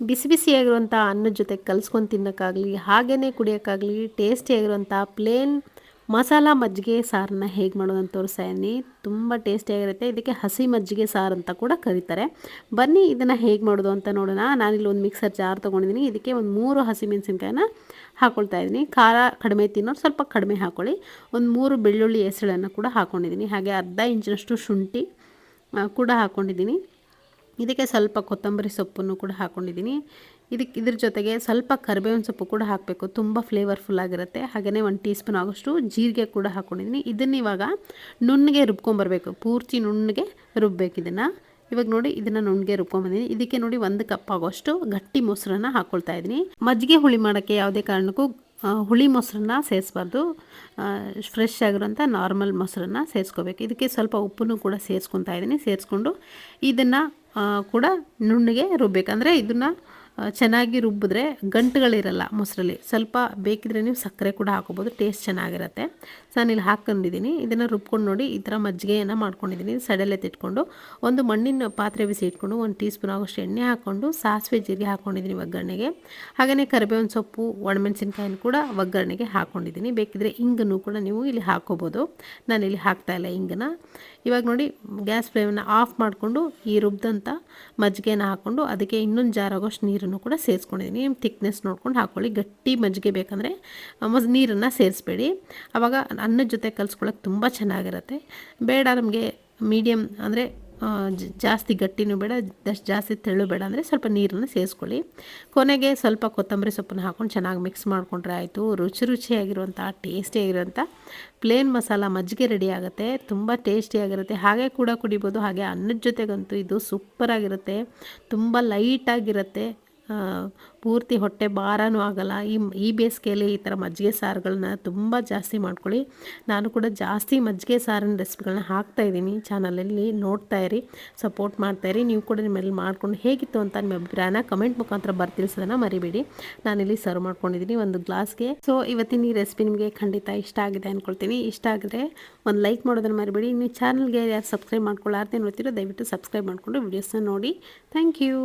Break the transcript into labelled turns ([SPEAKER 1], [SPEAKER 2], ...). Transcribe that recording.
[SPEAKER 1] ಬಿಸಿ ಬಿಸಿಯಾಗಿರುವಂಥ ಅನ್ನದ ಜೊತೆ ಕಲ್ಸ್ಕೊಂಡು ತಿನ್ನೋಕ್ಕಾಗಲಿ ಹಾಗೇ ಕುಡಿಯೋಕ್ಕಾಗಲಿ ಟೇಸ್ಟಿಯಾಗಿರುವಂಥ ಪ್ಲೇನ್ ಮಸಾಲ ಮಜ್ಜಿಗೆ ಸಾರನ್ನ ಹೇಗೆ ಮಾಡೋದು ಅಂತ ತೋರಿಸ್ತಾ ಇದ್ದೀನಿ ತುಂಬ ಟೇಸ್ಟಿಯಾಗಿರುತ್ತೆ ಇದಕ್ಕೆ ಹಸಿ ಮಜ್ಜಿಗೆ ಸಾರು ಅಂತ ಕೂಡ ಕರೀತಾರೆ. ಬನ್ನಿ ಇದನ್ನು ಹೇಗೆ ಮಾಡೋದು ಅಂತ ನೋಡೋಣ. ನಾನಿಲ್ಲಿ ಒಂದು ಮಿಕ್ಸರ್ ಜಾರ್ ತೊಗೊಂಡಿದ್ದೀನಿ ಇದಕ್ಕೆ ಒಂದು ಮೂರು ಹಸಿ ಮೆಣಸಿನ್ಕಾಯನ್ನ ಹಾಕ್ಕೊಳ್ತಾ ಇದ್ದೀನಿ ಖಾರ ಕಡಿಮೆ ತಿನ್ನೋರು ಸ್ವಲ್ಪ ಕಡಿಮೆ ಹಾಕ್ಕೊಳ್ಳಿ ಒಂದು ಮೂರು ಬೆಳ್ಳುಳ್ಳಿ ಹೆಸಳನ್ನು ಕೂಡ ಹಾಕ್ಕೊಂಡಿದ್ದೀನಿ ಹಾಗೆ ಅರ್ಧ ಇಂಚಿನಷ್ಟು ಶುಂಠಿ ಕೂಡ ಹಾಕ್ಕೊಂಡಿದ್ದೀನಿ ಇದಕ್ಕೆ ಸ್ವಲ್ಪ ಕೊತ್ತಂಬರಿ ಸೊಪ್ಪನ್ನು ಕೂಡ ಹಾಕ್ಕೊಂಡಿದ್ದೀನಿ ಇದಕ್ಕೆ ಇದ್ರ ಜೊತೆಗೆ ಸ್ವಲ್ಪ ಕರಿಬೇವಿನ ಸೊಪ್ಪು ಕೂಡ ಹಾಕಬೇಕು. ತುಂಬ ಫ್ಲೇವರ್ಫುಲ್ ಆಗಿರುತ್ತೆ. ಹಾಗೆಯೇ ಒಂದು ಟೀ ಸ್ಪೂನ್ ಆಗೋಷ್ಟು ಜೀರಿಗೆ ಕೂಡ ಹಾಕ್ಕೊಂಡಿದ್ದೀನಿ ಇದನ್ನು ಇವಾಗ ನುಣ್ಣಗೆ ರುಬ್ಕೊಂಬರ್ಬೇಕು. ಪೂರ್ತಿ ನುಣ್ಣಗೆ ರುಬ್ಬೇಕು ಇದನ್ನು. ಇವಾಗ ನೋಡಿ ಇದನ್ನು ನುಣ್ಣಗೆ ರುಬ್ಕೊಂಬಂದಿನಿ ಇದಕ್ಕೆ ನೋಡಿ ಒಂದು ಕಪ್ ಆಗೋಷ್ಟು ಗಟ್ಟಿ ಮೊಸರನ್ನ ಹಾಕ್ಕೊಳ್ತಾ ಇದ್ದೀನಿ. ಮಜ್ಜಿಗೆ ಹುಳಿ ಮಾಡೋಕ್ಕೆ ಯಾವುದೇ ಕಾರಣಕ್ಕೂ ಹುಳಿ ಮೊಸರನ್ನ ಸೇರಿಸ್ಬಾರ್ದು ಫ್ರೆಶ್ ಆಗಿರೋಂಥ ನಾರ್ಮಲ್ ಮೊಸರನ್ನ ಸೇರಿಸ್ಕೋಬೇಕು ಇದಕ್ಕೆ ಸ್ವಲ್ಪ ಉಪ್ಪನ್ನು ಕೂಡ ಸೇರಿಸ್ಕೊತಾ ಇದ್ದೀನಿ. ಸೇರಿಸ್ಕೊಂಡು ಇದನ್ನು ಕೂಡ ನುಣ್ಣಗೆ ರುಬ್ಬೇಕಂದರೆ ಇದನ್ನು ಚೆನ್ನಾಗಿ ರುಬ್ಬಿದ್ರೆ ಗಂಟುಗಳಿರಲ್ಲ ಮೊಸರಲ್ಲಿ. ಸ್ವಲ್ಪ ಬೇಕಿದ್ರೆ ನೀವು ಸಕ್ಕರೆ ಕೂಡ ಹಾಕೋಬೋದು ಟೇಸ್ಟ್ ಚೆನ್ನಾಗಿರುತ್ತೆ. ನಾನು ಇಲ್ಲಿ ಹಾಕ್ಕೊಂಡಿದ್ದೀನಿ. ಇದನ್ನು ರುಬ್ಕೊಂಡು ನೋಡಿ ಈ ಥರ ಮಜ್ಜಿಗೆಯನ್ನು ಮಾಡ್ಕೊಂಡಿದ್ದೀನಿ. ಸಡಲೆ ತಿಟ್ಕೊಂಡು ಒಂದು ಮಣ್ಣಿನ ಪಾತ್ರೆ ಬಿಸಿ ಇಟ್ಕೊಂಡು ಒಂದು ಟೀ ಸ್ಪೂನ್ ಆಗೋಷ್ಟು ಎಣ್ಣೆ ಹಾಕ್ಕೊಂಡು ಸಾಸಿವೆ ಜೀರಿಗೆ ಹಾಕ್ಕೊಂಡಿದ್ದೀನಿ ಒಗ್ಗರಣೆಗೆ. ಹಾಗೆಯೇ ಕರಿಬೇವಿನ ಸೊಪ್ಪು, ಒಣಮೆಣಸಿನ್ಕಾಯಿನ ಕೂಡ ಒಗ್ಗರಣೆಗೆ ಹಾಕ್ಕೊಂಡಿದ್ದೀನಿ. ಬೇಕಿದ್ರೆ ಇಂಗನ್ನು ಕೂಡ ನೀವು ಇಲ್ಲಿ ಹಾಕ್ಕೋಬೋದು. ನಾನು ಇಲ್ಲಿ ಹಾಕ್ತಾಯಿಲ್ಲ ಇಂಗನ್ನು ಇವಾಗ ನೋಡಿ ಗ್ಯಾಸ್ ಫ್ಲೇಮನ್ನು ಆಫ್ ಮಾಡಿಕೊಂಡು ಈ ರುಬ್ದಂಥ ಮಜ್ಜಿಗೆನ ಹಾಕ್ಕೊಂಡು ಅದಕ್ಕೆ ಇನ್ನೊಂದು ಜಾರ್ ಆಗೋಷ್ಟು ನೀರನ್ನು ಕೂಡ ಸೇರಿಸ್ಕೊಂಡಿದ್ದೀನಿ. ಥಿಕ್ನೆಸ್ ನೋಡ್ಕೊಂಡು ಹಾಕ್ಕೊಳ್ಳಿ ಗಟ್ಟಿ ಮಜ್ಜಿಗೆ ಬೇಕಂದರೆ ನೀರನ್ನು ಸೇರಿಸ್ಬೇಡಿ. ಆವಾಗ ಅನ್ನದ ಜೊತೆ ಕಲಿಸ್ಕೊಳ್ಳೋಕೆ ತುಂಬ ಚೆನ್ನಾಗಿರುತ್ತೆ. ಬೇಡ ನಮಗೆ ಮೀಡಿಯಮ್ ಅಂದರೆ ಜಾಸ್ತಿ ಗಟ್ಟಿನೂ ಬೇಡ ಜಾಸ್ತಿ ತೆಳ್ಳು ಬೇಡ ಅಂದರೆ ಸ್ವಲ್ಪ ನೀರನ್ನು ಸೇರಿಸ್ಕೊಳ್ಳಿ. ಕೊನೆಗೆ ಸ್ವಲ್ಪ ಕೊತ್ತಂಬರಿ ಸೊಪ್ಪನ್ನು ಹಾಕ್ಕೊಂಡು ಚೆನ್ನಾಗಿ ಮಿಕ್ಸ್ ಮಾಡಿಕೊಂಡ್ರೆ ಆಯಿತು. ರುಚಿ ರುಚಿಯಾಗಿರುವಂಥ ಟೇಸ್ಟಿಯಾಗಿರುವಂಥ ಪ್ಲೇನ್ ಮಸಾಲ ಮಜ್ಜಿಗೆ ರೆಡಿ ಆಗುತ್ತೆ. ತುಂಬ ಟೇಸ್ಟಿಯಾಗಿರುತ್ತೆ ಹಾಗೆ ಕೂಡ ಕುಡಿಬೋದು. ಹಾಗೆ ಅನ್ನದ ಜೊತೆಗಂತೂ ಇದು ಸೂಪರಾಗಿರುತ್ತೆ ತುಂಬ ಲೈಟಾಗಿರುತ್ತೆ ಪೂರ್ತಿ ಹೊಟ್ಟೆ ಭಾರನೂ ಆಗಲ್ಲ. ಈ ಈ ಬೇಸಿಗೆಯಲ್ಲಿ ಈ ಥರ ಮಜ್ಜಿಗೆ ಸಾರುಗಳನ್ನ ತುಂಬ ಜಾಸ್ತಿ ಮಾಡ್ಕೊಳ್ಳಿ. ನಾನು ಕೂಡ ಜಾಸ್ತಿ ಮಜ್ಜಿಗೆ ಸಾರಿನ ರೆಸಿಪಿಗಳನ್ನ ಹಾಕ್ತಾಯಿದ್ದೀನಿ ಚಾನಲಲ್ಲಿ ನೋಡ್ತಾ ಇರಿ, ಸಪೋರ್ಟ್ ಮಾಡ್ತಾಯಿರಿ ನೀವು ಕೂಡ ನಿಮ್ಮಲ್ಲಿ ಮಾಡ್ಕೊಂಡು ಹೇಗಿತ್ತು ಅಂತ ನಿಮ್ಮ ಅಭಿಪ್ರಾಯನ ಕಮೆಂಟ್ ಮುಖಾಂತರ ಬರ್ತಿಲ್ಸೋದನ್ನು ಮರಿಬೇಡಿ. ನಾನಿಲ್ಲಿ ಸರ್ವ್ ಮಾಡ್ಕೊಂಡಿದ್ದೀನಿ ಒಂದು ಗ್ಲಾಸ್ಗೆ. ಸೊ ಇವತ್ತಿನ ಈ ರೆಸಿಪಿ ನಿಮಗೆ ಖಂಡಿತ ಇಷ್ಟ ಆಗಿದೆ ಅಂದ್ಕೊಳ್ತೀನಿ ಇಷ್ಟ ಆಗಿದ್ರೆ ಒಂದು ಲೈಕ್ ಮಾಡೋದನ್ನು ಮರಿಬೇಡಿ. ನೀವು ಚಾನಲ್ಗೆ ಯಾರು ಸಬ್ಸ್ಕ್ರೈಬ್ ಮಾಡ್ಕೊಳ್ಳಾರ್ದೆ ನೋಡ್ತೀರೋ ದಯವಿಟ್ಟು ಸಬ್ಸ್ಕ್ರೈಬ್ ಮಾಡಿಕೊಂಡು ವೀಡಿಯೋಸ್ನ ನೋಡಿ. Thank you